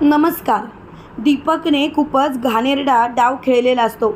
नमस्कार. दीपकने खूपच घाणेरडा डाव खेळलेला असतो.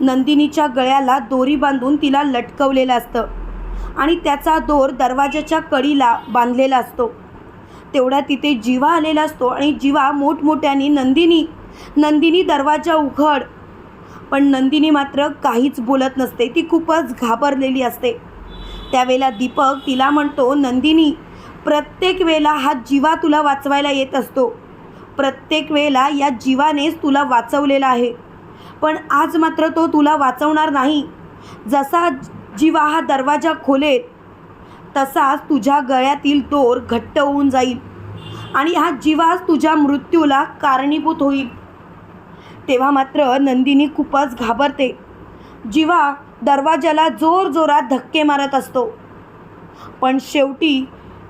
नंदिनीच्या गळ्याला दोरी बांधून तिला लटकवलेलं असतं आणि त्याचा दोर दरवाजाच्या कडीला बांधलेला असतो. तेवढा तिथे जीवा आलेला असतो आणि जीवा मोठमोठ्याने नंदिनी नंदिनी दरवाजा उघड. पण नंदिनी मात्र काहीच बोलत नसते ती खूपच घाबरलेली असते. त्यावेळेला दीपक तिला म्हणतो नंदिनी प्रत्येक वेळेला हा जीवा तुला वाचवायला येत असतो. प्रत्येक वेळेला या जीवानेच तुला वाचवलेला आहे. पण आज मात्र तो तुला वाचवणार नाही. जसा जीवा हा दरवाजा खोलेल तसाच तुझ्या गळ्यातील दोर घट्ट होऊन जाईल आणि हा जीवाच तुझ्या मृत्यूला कारणीभूत होईल. तेव्हा मात्र नंदिनी खूपच घाबरते. जीवा दरवाजाला जोर जोरात धक्के मारत असतो. पण शेवटी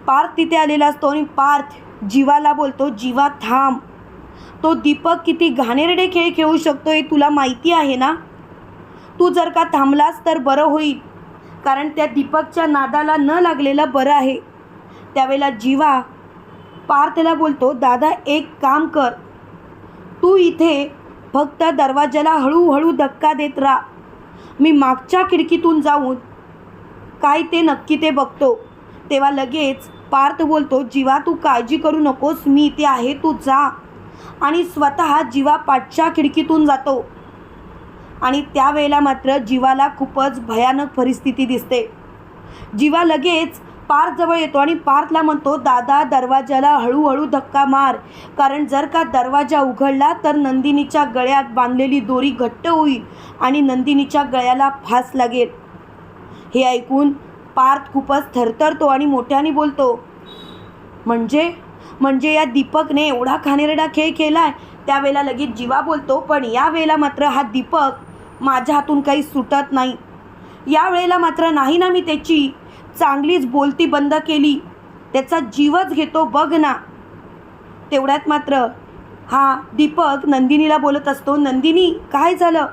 पार्थ तिथे आलेला असतो आणि पार्थ जीवाला बोलतो जीवा थांब. तो दीपक किती घाणेरडे खेळ खेळू शकतो हे तुला माहिती आहे ना? तू जर का थांबलास तर बरं होईल कारण त्या दीपकच्या नादाला न लागलेलं बरं आहे. त्यावेळेला जीवा पार्थला बोलतो दादा एक काम कर. तू इथे फक्त दरवाजाला हळूहळू धक्का देत राहा. मी मागच्या खिडकीतून जाऊन काय ते नक्की ते बघतो. तेव्हा लगेच पार्थ बोलतो जीवा तू काळजी करू नकोस मी इथे आहे तू जा. आणि स्वतः जीवा पाठच्या खिडकीतून जातो. आणि त्यावेळेला मात्र जीवाला खूपच भयानक परिस्थिती दिसते. जीवा लगेच पार्थजवळ येतो आणि पार्थला म्हणतो दादा दरवाजाला हळूहळू धक्का मार. कारण जर का दरवाजा उघडला तर नंदिनीच्या गळ्यात बांधलेली दोरी घट्ट होईल आणि नंदिनीच्या गळ्याला फास लागेल. हे ऐकून पार्थ खूपच थरथरतो आणि मोठ्याने बोलतो म्हणजे? म्हणजे या दीपकने एवढा खानेरडा खेळ केला आहे त्यावेळेला लगेच जीवा बोलतो पण या वेळेला मात्र हा दीपक माझ्या हातून काही सुटत नाही. या वेळेला मात्र नाही ना मी त्याची चांगलीच बोलती बंद केली. त्याचा जीवच घेतो बघ ना. तेवढ्यात मात्र हा दीपक नंदिनीला बोलत असतो नंदिनी काय झालं?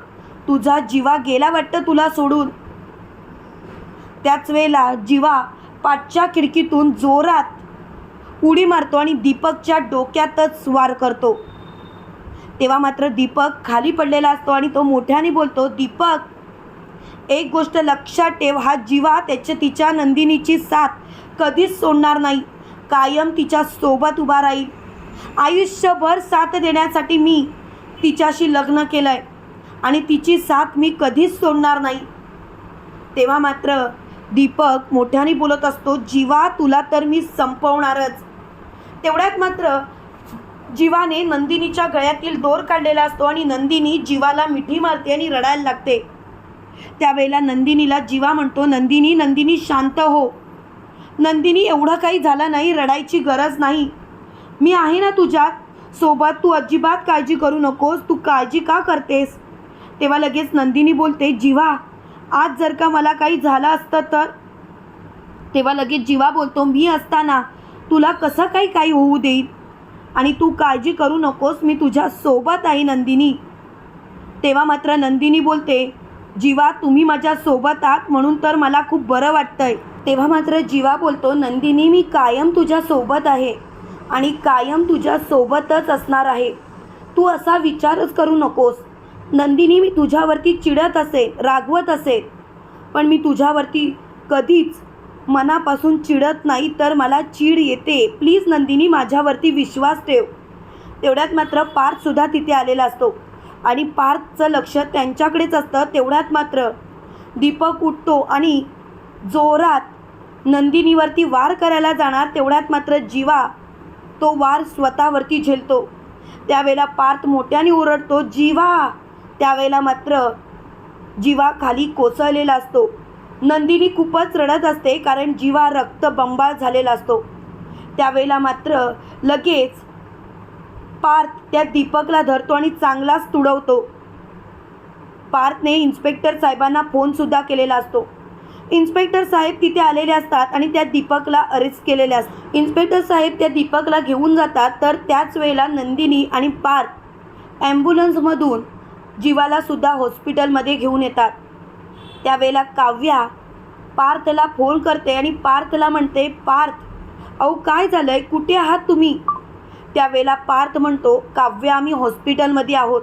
तुझा जीवा गेला वाटतं तुला सोडून? त्याच वेळेला जीवा पाठच्या खिडकीतून जोरात उडी मारतो आणि दीपकच्या डोक्यातच वार करतो. तेव्हा मात्र दीपक खाली पडलेला असतो आणि तो मोठ्याने बोलतो दीपक एक गोष्ट लक्षात ठेव हा जीवा त्याच्या तिच्या नंदिनीची साथ कधीच सोडणार नाही. कायम तिच्या सोबत उभा राहील. आयुष्यभर साथ देण्यासाठी मी तिच्याशी लग्न केलं आहे आणि तिची साथ मी कधीच सोडणार नाही. तेव्हा मात्र दीपक मोठ्याने बोलत असतो जीवा तुला तर मी संपवणारच. तेवढ्यात मात्र जीवाने नंदिनीच्या गळ्यातील दोर काढलेला असतो आणि नंदिनी जीवाला मिठी मारते आणि रडायला लागते. त्यावेळेला नंदिनीला जीवा म्हणतो नंदिनी नंदिनी शांत हो. नंदिनी एवढं काही झालं नाही रडायची गरज नाही. मी आहे ना तुझ्यात. सोबत तू अजिबात काळजी करू नकोस. तू काळजी का करतेस? तेव्हा लगेच नंदिनी बोलते जीवा आज जर का मला काही झालं असतं तर? तेव्हा लगेच जीवा बोलतो मी असताना तुला कसं काही काही होऊ देईल आणि तू काळजी करू नकोस मी तुझ्या सोबत आहे नंदिनी. तेव्हा मात्र नंदिनी बोलते जीवा तुम्ही माझ्या सोबत आहात म्हणून तर मला खूप बरं वाटतंय. तेव्हा मात्र जीवा बोलतो नंदिनी मी कायम तुझ्या सोबत आहे आणि कायम तुझ्या सोबतच असणार आहे. तू असा विचारच करू नकोस. नंदिनी मी तुझ्यावरती चिडत असेल रागवत असेल पण मी तुझ्यावरती कधीच मनापासून चिडत नाही तर मला चीड येते. प्लीज नंदिनी माझ्यावरती विश्वास ठेव. तेवढ्यात मात्र पार्थसुद्धा तिथे आलेला असतो. आणि पार्थचं लक्ष त्यांच्याकडेच असतं तेवढ्यात मात्र दीपक उठतो आणि जोरात नंदिनीवरती वार करायला जाणार तेवढ्यात मात्र जीवा तो वार स्वतःवरती झेलतो. त्यावेळेला पार्थ मोठ्याने ओरडतो जीवा त्यावेळेला मात्र जीवा खाली कोसळलेला असतो. नंदिनी खूपच रडत असते कारण जीवा रक्त बंबाळ झालेला असतो. त्यावेळेला मात्र लगेच पार्थ त्या दीपकला धरतो आणि चांगलाच तुडवतो. पार्थने इन्स्पेक्टर साहेबांना फोनसुद्धा केलेला असतो. इन्स्पेक्टर साहेब तिथे आलेले असतात आणि त्या दीपकला अरेस्ट केलेले असतात. इन्स्पेक्टर साहेब त्या दीपकला घेऊन जातात तर त्याच वेळेला नंदिनी आणि पार्थ ॲम्ब्युलन्समधून जीवाला सुद्धा हॉस्पिटलमध्ये घेऊन येतात. त्यावेळेला काव्या पार्थला फोन करते आणि पार्थला म्हणते पार्थ अहो काय झालं आहे कुठे आहात तुम्ही? त्यावेळेला पार्थ म्हणतो काव्या आम्ही हॉस्पिटलमध्ये आहोत.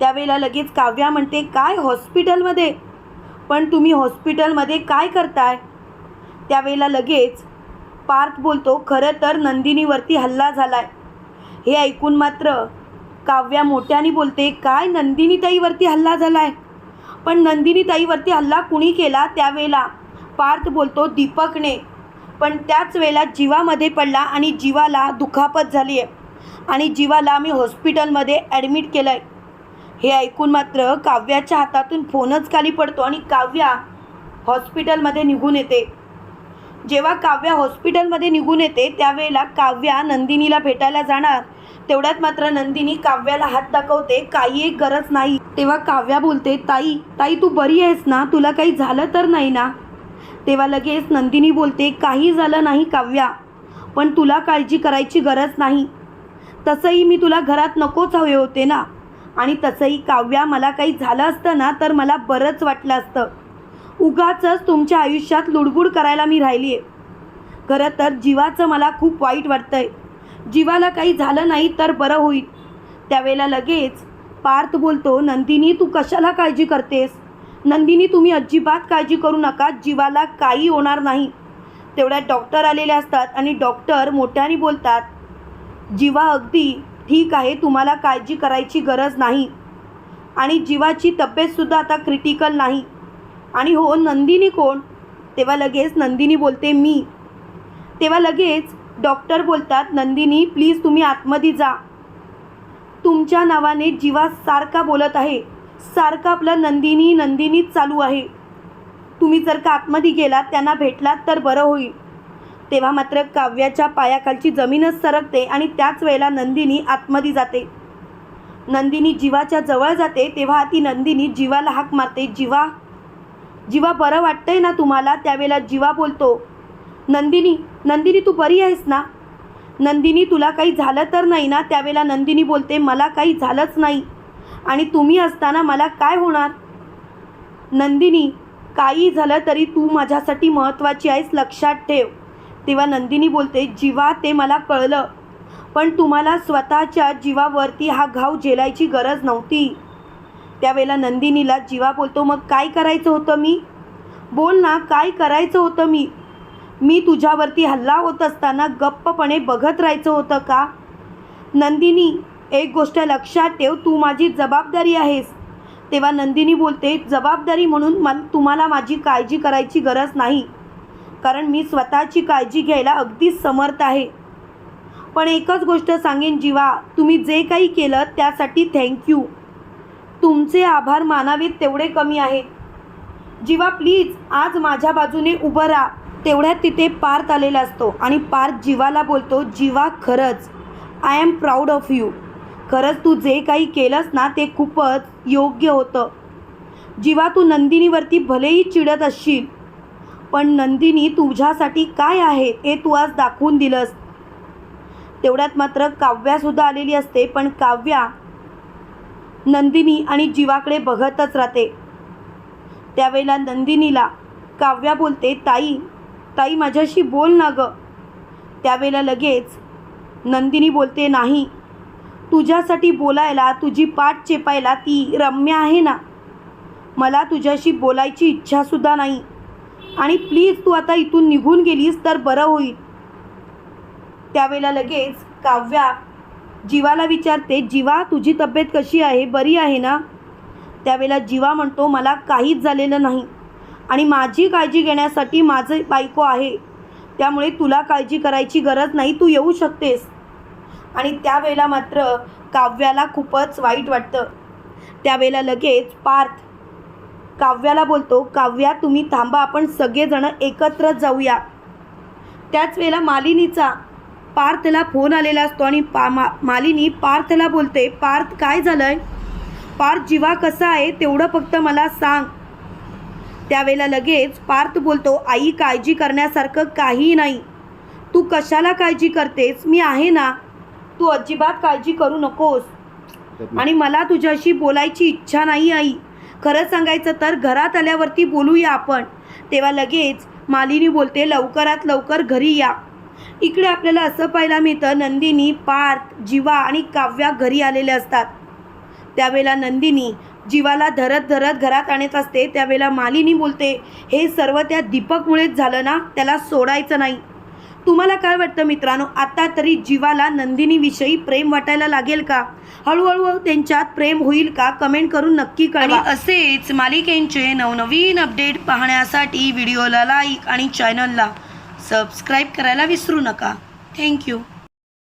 त्यावेळेला लगेच काव्या म्हणते काय हॉस्पिटलमध्ये? पण तुम्ही हॉस्पिटलमध्ये काय करताय? त्यावेळेला लगेच पार्थ बोलतो खरं तर नंदिनीवरती हल्ला झाला आहे हे ऐकून मात्र काव्या मोठ्याने बोलते काय नंदिनीताईवरती हल्ला हल्ला झालाय? पण नंदिनीताईवरती हल्ला कुणी केला त्यावेळेला? पार्थ बोलतो दीपकने. पण त्याच वेळेला जीवामध्ये पडला आणि जीवाला दुखापत झाली आहे आणि जीवाला मी हॉस्पिटलमध्ये ॲडमिट केलं आहे हे ऐकून मात्र काव्याच्या हातातून फोनच खाली पडतो आणि काव्या हॉस्पिटलमध्ये निघून येते. जेव्हा काव्या हॉस्पिटलमध्ये निघून येते त्यावेळेला काव्या नंदिनीला भेटायला जाणार तेवढ्यात मात्र नंदिनी काव्याला हात दाखवते काही एक गरज नाही. तेव्हा काव्या बोलते ताई ताई तू बरी आहेस ना? तुला काही झालं तर नाही ना? तेव्हा लगेच नंदिनी बोलते काही झालं नाही काव्या पण तुला काळजी करायची गरज नाही. तसंही मी तुला घरात नकोच हवे होते ना. आणि तसंही काव्या मला काही झालं असतं ना तर मला बरंच वाटलं असतं. उगाचच तुमच्या आयुष्यात लुडबुड करायला मी राहिली आहे खरं तर जीवाचं मला खूप वाईट वाटतंय. जीवाला काही झालं नाही तर बरं होईल. त्यावेळेला लगेच पार्थ बोलतो नंदिनी तू कशाला काळजी करतेस? नंदिनी तुम्ही अजिबात काळजी करू नका जीवाला काही होणार नाही. तेवढ्यात डॉक्टर आलेले असतात आणि डॉक्टर मोठ्याने बोलतात जीवा अगदी ठीक आहे तुम्हाला काळजी करायची गरज नाही. आणि जीवाची तब्येतसुद्धा आता क्रिटिकल नाही. आणि हो नंदिनी कोण? तेव्हा लगेच नंदिनी बोलते मी. तेव्हा लगेच डॉक्टर बोलतात नंदिनी प्लीज तुम्ही आतमध्ये जा. तुमच्या नावाने जीवा सारखा बोलत आहे. सारखं आपलं नंदिनी नंदिनीच चालू आहे. तुम्ही जर का आतमध्ये गेलात त्यांना भेटलात तर बरं होईल. तेव्हा मात्र काव्याच्या पायाखालची जमीनच सरकते आणि त्याच वेळेला नंदिनी आतमध्ये जाते. नंदिनी जीवाच्या जवळ जाते तेव्हा ती नंदिनी जीवाला हाक मारते. जीवा जीवा बरं वाटतंय ना तुम्हाला? त्यावेळेला जीवा बोलतो नंदिनी नंदिनी तू बरी आहेस ना? नंदिनी तुला काही झालं तर नाही ना? त्यावेळेला नंदिनी बोलते मला काही झालंच नाही. आणि तुम्ही असताना मला काय होणार? नंदिनी काही झालं तरी तू माझ्यासाठी महत्त्वाची आहेस लक्षात ठेव. तेव्हा नंदिनी बोलते जीवा ते मला कळलं. पण तुम्हाला स्वतःच्या जीवावरती हा घाव झेलायची गरज नव्हती. त्यावेळेला नंदिनीला जीवा बोलतो मग काय करायचं होतं मी? बोल ना काय करायचं होतं मी? मी तुझ्यावरती हल्ला होत असताना गप्पपणे बघत राहायचं होतं का? नंदिनी एक गोष्ट लक्षात ठेव तू माझी जबाबदारी आहेस. तेव्हा नंदिनी बोलते जबाबदारी म्हणून मला तुम्हाला माझी काळजी करायची गरज नाही. कारण मी स्वतःची काळजी घ्यायला अगदीच समर्थ आहे. पण एकच गोष्ट सांगेन जीवा तुम्ही जे काही केलं त्यासाठी थँक्यू तुमचे आभार मानावेत तेवढे कमी आहेत. जीवा प्लीज आज माझ्या बाजूने उभं राहा. तेवढ्यात तिथे पार्थ आलेला असतो आणि पार्थ जीवाला बोलतो जीवा खरंच. I am proud of you खरंच तू जे काही केलंस ना ते खूपच योग्य होतं. जीवा तू नंदिनीवरती भलेही चिडत असशील पण नंदिनी तुझ्यासाठी काय आहे हे तू आज दाखवून दिलंस. तेवढ्यात मात्र काव्यासुद्धा आलेली असते पण काव्या नंदिनी आणि जीवाकडे बघतच राहते. त्यावेळेला नंदिनीला काव्या बोलते ताई ताई माझ्याशी बोल ना गं. त्यावेळेला लगेच नंदिनी बोलते नाही तुझ्यासाठी बोलायला तुझी पाठ चेपायला ती रम्य आहे ना. मला तुझ्याशी बोलायची इच्छासुद्धा नाही. आणि प्लीज तू आता इथून निघून गेलीस तर बरं होईल. त्यावेळेला लगेच काव्या जीवाला विचारते जीवा तुझी तब्येत कशी आहे? बरी आहे ना? त्यावेळेला जीवा म्हणतो मला काहीच झालेलं नाही. आणि माझी काळजी घेण्यासाठी माझं बायको आहे. त्यामुळे तुला काळजी करायची गरज नाही तू येऊ शकतेस. आणि त्यावेळेला मात्र काव्याला खूपच वाईट वाटतं. त्यावेळेला लगेच पार्थ काव्याला बोलतो काव्या तुम्ही थांबा आपण सगळेजणं एकत्र जाऊया. त्याच वेळेला मालिनीचा पार्थला फोन आलेला असतो आणि पा मा मालिनी पार्थला बोलते पार्थ काय झालं आहे पार्थ जीवा कसा आहे? तेवढं फक्त मला सांग. त्यावेळेला लगेच पार्थ बोलतो आई काळजी करण्यासारखं काही नाही. तू कशाला काळजी करतेस? मी आहे ना. तू अजिबात काळजी करू नकोस. आणि मला तुझ्याशी बोलायची इच्छा नाही आई. खरं सांगायचं तर घरात आल्यावरती बोलूया आपण. तेव्हा लगेच मालिनी बोलते लवकरात लवकर घरी या. इकडे आपल्याला असं पाहायला मिळतं नंदिनी पार्थ जिवा आणि काव्या घरी आलेले असतात. त्यावेळेला नंदिनी जीवाला धरत धरत घरात आणत असते त्यावेळेला मालिनी बोलते हे सर्व त्या दीपकमुळेच झालं ना? त्याला सोडायचं नाही. तुम्हाला काय वाटतं मित्रांनो? आता तरी जीवाला नंदिनीविषयी प्रेम वाटायला लागेल का? हळूहळू त्यांच्यात प्रेम होईल का? कमेंट करून नक्की कळवा. असेच मालिकेंचे नवनवीन अपडेट पाहण्यासाठी व्हिडिओला लाईक आणि चॅनलला सबस्क्राईब करायला विसरू नका. थँक्यू.